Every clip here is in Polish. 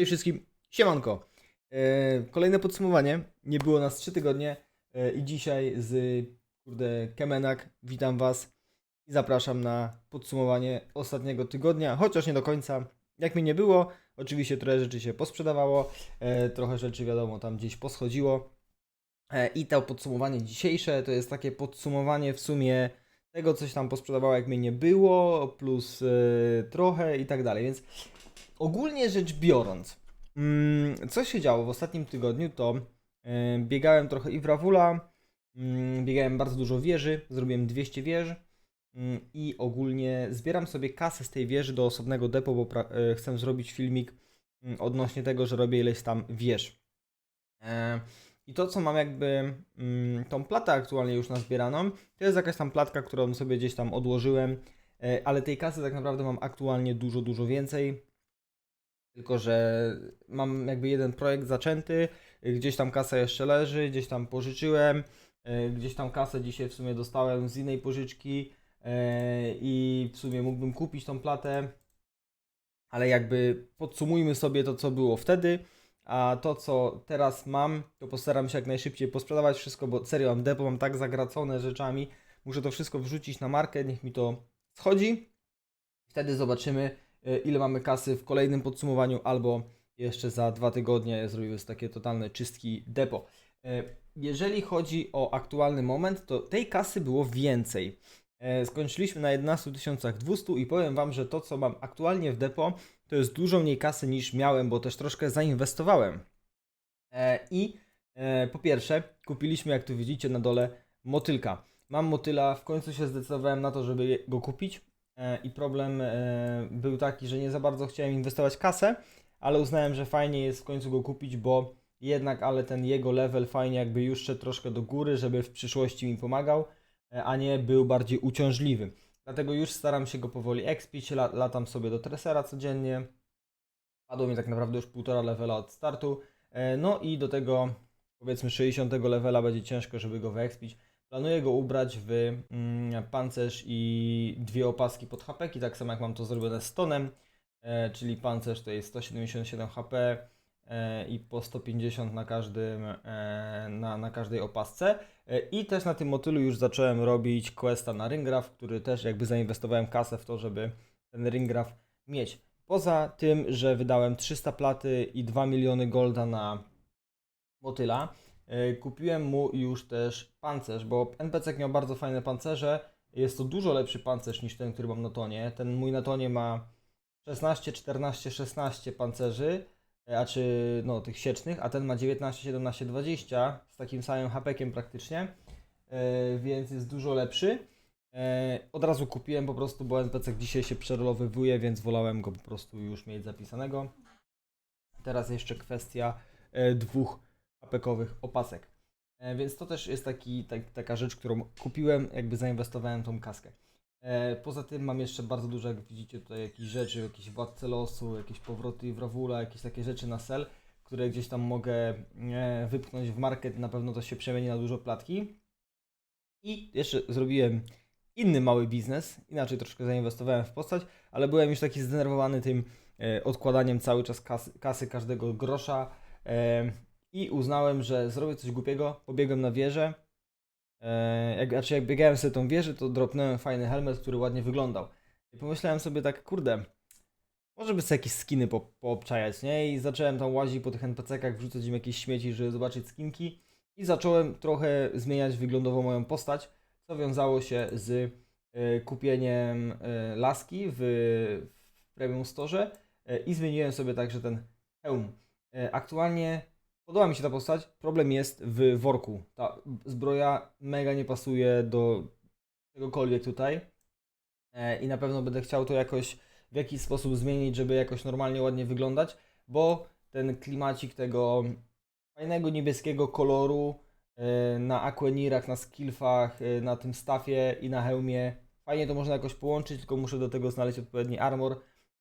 Cześć wszystkim, siemanko. E, kolejne podsumowanie. Nie było nas 3 tygodnie e, i dzisiaj z kurde Kemenak witam Was i zapraszam na podsumowanie ostatniego tygodnia, chociaż nie do końca. Jak mi nie było, oczywiście trochę rzeczy się posprzedawało, e, trochę rzeczy wiadomo tam gdzieś poschodziło. I to podsumowanie dzisiejsze to jest takie podsumowanie w sumie tego, coś tam posprzedawało, jak mnie nie było, plus trochę i tak dalej. Więc ogólnie rzecz biorąc, mm, co się działo w ostatnim tygodniu, to e, biegałem trochę i w Rawula, mm, biegałem bardzo dużo wieży, zrobiłem 200 wież mm, i ogólnie zbieram sobie kasę z tej wieży do osobnego depo, bo e, chcę zrobić filmik odnośnie tego, że robię ileś tam wież. E, I to, co mam jakby, tą platę aktualnie już nazbieraną, to jest jakaś tam platka, którą sobie gdzieś tam odłożyłem, ale tej kasy tak naprawdę mam aktualnie dużo, dużo więcej. Tylko, że mam jakby jeden projekt zaczęty, gdzieś tam kasa jeszcze leży, gdzieś tam pożyczyłem, y, gdzieś tam kasę dzisiaj w sumie dostałem z innej pożyczki y, i w sumie mógłbym kupić tą platę, ale jakby podsumujmy sobie to, co było wtedy, a to, co teraz mam, to postaram się jak najszybciej posprzedawać wszystko, bo serio mam depo, mam tak zagracone rzeczami, muszę to wszystko wrzucić na markę, niech mi to schodzi. Wtedy zobaczymy, e, ile mamy kasy w kolejnym podsumowaniu, albo jeszcze za dwa tygodnie zrobimy takie totalne czystki depo. E, Jeżeli chodzi o aktualny moment, to tej kasy było więcej. E, Skończyliśmy na 11 200 i powiem Wam, że to, co mam aktualnie w depo, to jest dużo mniej kasy niż miałem, bo też troszkę zainwestowałem. E, I e, po pierwsze, kupiliśmy, jak tu widzicie na dole, motylka. Mam motyla, w końcu się zdecydowałem na to, żeby go kupić. E, I problem e, był taki, że nie za bardzo chciałem inwestować kasę, ale uznałem, że fajnie jest w końcu go kupić, bo jednak, ale ten jego level fajnie jakby już szedł troszkę do góry, żeby w przyszłości mi pomagał, e, a nie był bardziej uciążliwy. Dlatego już staram się go powoli expić, la, latam sobie do tresera codziennie. Padło mi tak naprawdę już półtora levela od startu. No i do tego powiedzmy 60 levela będzie ciężko, żeby go wyekspić. Planuję go ubrać w mm, pancerz i dwie opaski pod hapeki, tak samo jak mam to zrobione z tonem, e, czyli pancerz to jest 177 HP e, i po 150 na każdym, e, na, na każdej opasce. I też na tym motylu już zacząłem robić questa na ringraf, który też jakby zainwestowałem kasę w to, żeby ten ringraf mieć. Poza tym, że wydałem 300 platy i 2 miliony golda na motyla, kupiłem mu już też pancerz, bo NPC miał bardzo fajne pancerze. Jest to dużo lepszy pancerz niż ten, który mam na tonie. Ten mój na tonie ma 16, 14, 16 pancerzy, e, a czy no tych siecznych, a ten ma 19, 17, 20 z takim samym hapekiem praktycznie, e, więc jest dużo lepszy. E, Od razu kupiłem po prostu, bo NPC dzisiaj się przerolowywuje, więc wolałem go po prostu już mieć zapisanego. Teraz jeszcze kwestia e, dwóch hapekowych opasek. E, Więc to też jest taki, tak, taka rzecz, którą kupiłem, jakby zainwestowałem tą kaskę. E, Poza tym mam jeszcze bardzo dużo, jak widzicie tutaj jakieś rzeczy, jakieś władce losu, jakieś powroty w Rawula, jakieś takie rzeczy na sel, które gdzieś tam mogę e, wypchnąć w market, na pewno to się przemieni na dużo platki. I jeszcze zrobiłem inny mały biznes, inaczej troszkę zainwestowałem w postać, ale byłem już taki zdenerwowany tym e, odkładaniem cały czas kasy, kasy każdego grosza e, i uznałem, że zrobię coś głupiego, pobiegłem na wieżę, e, jak, znaczy jak biegałem sobie tą wieżę, to dropnąłem fajny helmet, który ładnie wyglądał. I pomyślałem sobie tak, kurde, może by sobie jakieś skiny po, poobczajać, nie? I zacząłem tam łazić po tych NPC-kach, wrzucać im jakieś śmieci, żeby zobaczyć skinki. I zacząłem trochę zmieniać wyglądowo moją postać, co wiązało się z e, kupieniem e, laski w, w Premium Store e, i zmieniłem sobie także ten hełm. E, aktualnie podoba mi się ta postać, problem jest w worku. Ta zbroja mega nie pasuje do czegokolwiek tutaj e, i na pewno będę chciał to jakoś w jakiś sposób zmienić, żeby jakoś normalnie, ładnie wyglądać, bo ten klimacik tego fajnego niebieskiego koloru e, na aquenirach, na skillfach, e, na tym stafie i na hełmie. Fajnie to można jakoś połączyć, tylko muszę do tego znaleźć odpowiedni armor.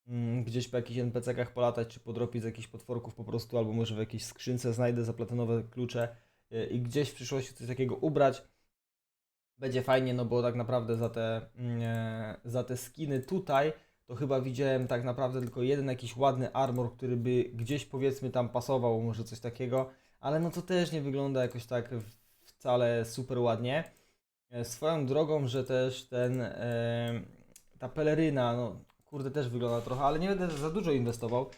Mm, Gdzieś po jakichś NPC-kach polatać, czy podrobić z jakichś potworków po prostu, albo może w jakiejś skrzynce znajdę za platynowe klucze e, i gdzieś w przyszłości coś takiego ubrać. Będzie fajnie, no bo tak naprawdę za te, mm, e, za te skiny tutaj to chyba widziałem tak naprawdę tylko jeden jakiś ładny armor, który by gdzieś powiedzmy tam pasował, może coś takiego, ale no to też nie wygląda jakoś tak wcale super ładnie. E, Swoją drogą, że też ten, ta peleryna, no kurde też wygląda trochę, ale nie będę za dużo inwestował.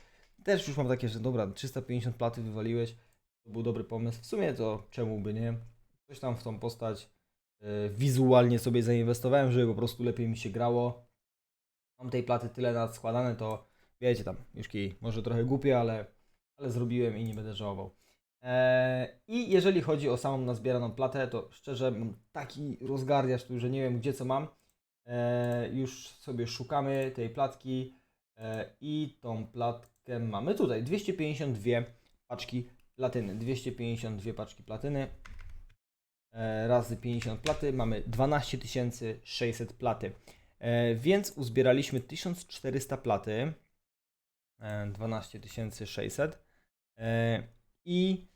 Też już mam takie, że dobra, 350 platy wywaliłeś, to był dobry pomysł. W sumie to czemu by nie? Coś tam w tą postać e, wizualnie sobie zainwestowałem, żeby po prostu lepiej mi się grało. Mam tej platy tyle nad składane, to wiecie tam, już kij, może trochę głupie, ale, ale zrobiłem i nie będę żałował. Eee, I jeżeli chodzi o samą nazbieraną platę, to szczerze mam taki rozgardiasz tu, że nie wiem gdzie co mam. Eee, już sobie szukamy tej platki eee, i tą platkę mamy tutaj. 252 paczki platyny. 252 paczki platyny e, razy 50 platy mamy 12 600 platy. E, więc uzbieraliśmy 1400 platy. E, 12 600. E, I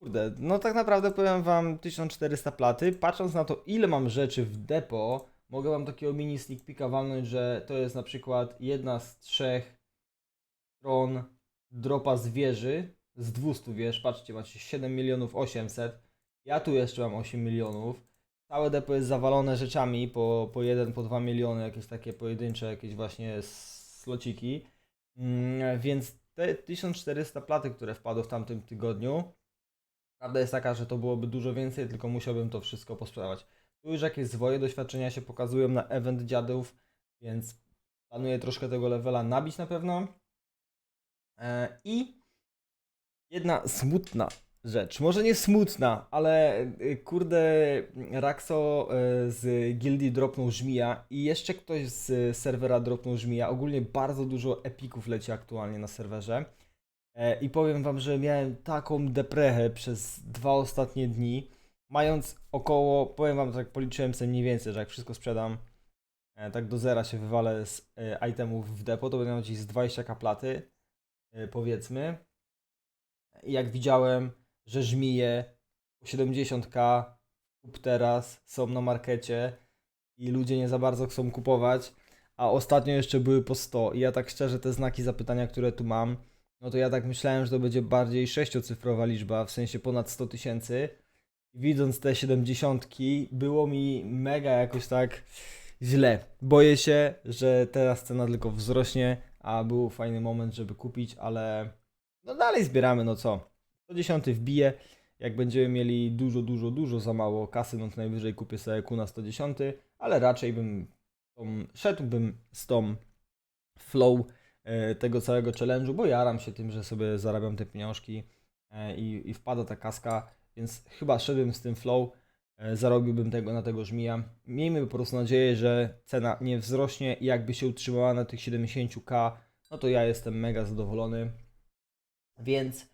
kurde, no tak naprawdę powiem Wam 1400 platy. Patrząc na to, ile mam rzeczy w depo, mogę Wam takiego mini sneak peeka walnąć, że to jest na przykład jedna z trzech stron dropa z wieży, z 200 wież. Patrzcie, macie 7 milionów 800. Ja tu jeszcze mam 8 milionów. Całe depo jest zawalone rzeczami po, po 1, po 2 miliony, jakieś takie pojedyncze, jakieś właśnie slociki. Mm, więc te 1400 platy, które wpadły w tamtym tygodniu, prawda jest taka, że to byłoby dużo więcej, tylko musiałbym to wszystko posprzedawać. Tu już jakieś zwoje doświadczenia się pokazują na event dziadów, więc planuję troszkę tego levela nabić na pewno. E, I jedna smutna rzecz. Może nie smutna, ale y, kurde, Raxo y, z gildii dropnął żmija i jeszcze ktoś z serwera dropnął żmija. Ogólnie bardzo dużo epików leci aktualnie na serwerze. E, I powiem wam, że miałem taką deprechę przez dwa ostatnie dni, mając około, powiem wam tak policzyłem sobie mniej więcej, że jak wszystko sprzedam, e, tak do zera się wywalę z e, itemów w depo, to będę miał gdzieś z 20 kaplaty, e, powiedzmy. I jak widziałem, że żmije po 70k kup teraz są na markecie i ludzie nie za bardzo chcą kupować, a ostatnio jeszcze były po 100 i ja tak szczerze te znaki zapytania, które tu mam, no to ja tak myślałem, że to będzie bardziej sześciocyfrowa liczba, w sensie ponad 100 tysięcy. Widząc te 70, było mi mega jakoś tak źle. Boję się, że teraz cena tylko wzrośnie, a był fajny moment, żeby kupić, ale no dalej zbieramy, no co. 110 wbije. Jak będziemy mieli dużo, dużo, dużo za mało kasy, no to najwyżej kupię sobie Q na 110, ale raczej bym tą, szedłbym z tą flow e, tego całego challenge'u, bo jaram się tym, że sobie zarabiam te pieniążki e, i, i wpada ta kaska, więc chyba szedłbym z tym flow, e, zarobiłbym tego na tego żmija. Miejmy po prostu nadzieję, że cena nie wzrośnie i jakby się utrzymała na tych 70k, no to ja jestem mega zadowolony. Więc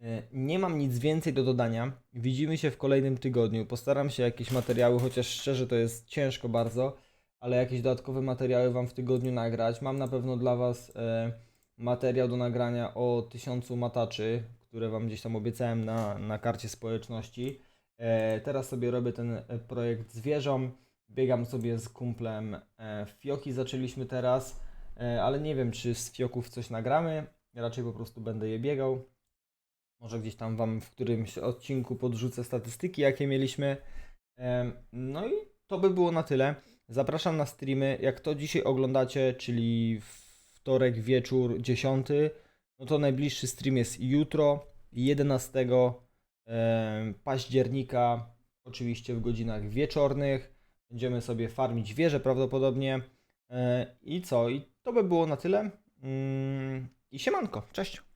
e, nie mam nic więcej do dodania. Widzimy się w kolejnym tygodniu. Postaram się jakieś materiały, chociaż szczerze to jest ciężko bardzo, ale jakieś dodatkowe materiały Wam w tygodniu nagrać. Mam na pewno dla Was e, materiał do nagrania o tysiącu mataczy, które Wam gdzieś tam obiecałem na, na karcie społeczności. E, teraz sobie robię ten e, projekt z wieżą. Biegam sobie z kumplem e, Fioki zaczęliśmy teraz, ale nie wiem czy z Fioków coś nagramy. Raczej po prostu będę je biegał. Może gdzieś tam Wam w którymś odcinku podrzucę statystyki, jakie mieliśmy. No i to by było na tyle. Zapraszam na streamy. Jak to dzisiaj oglądacie, czyli wtorek wieczór 10, no to najbliższy stream jest jutro, 11 em, października, oczywiście w godzinach wieczornych. Będziemy sobie farmić wieże prawdopodobnie. E, I co? I to by było na tyle. Mm, I siemanko, cześć.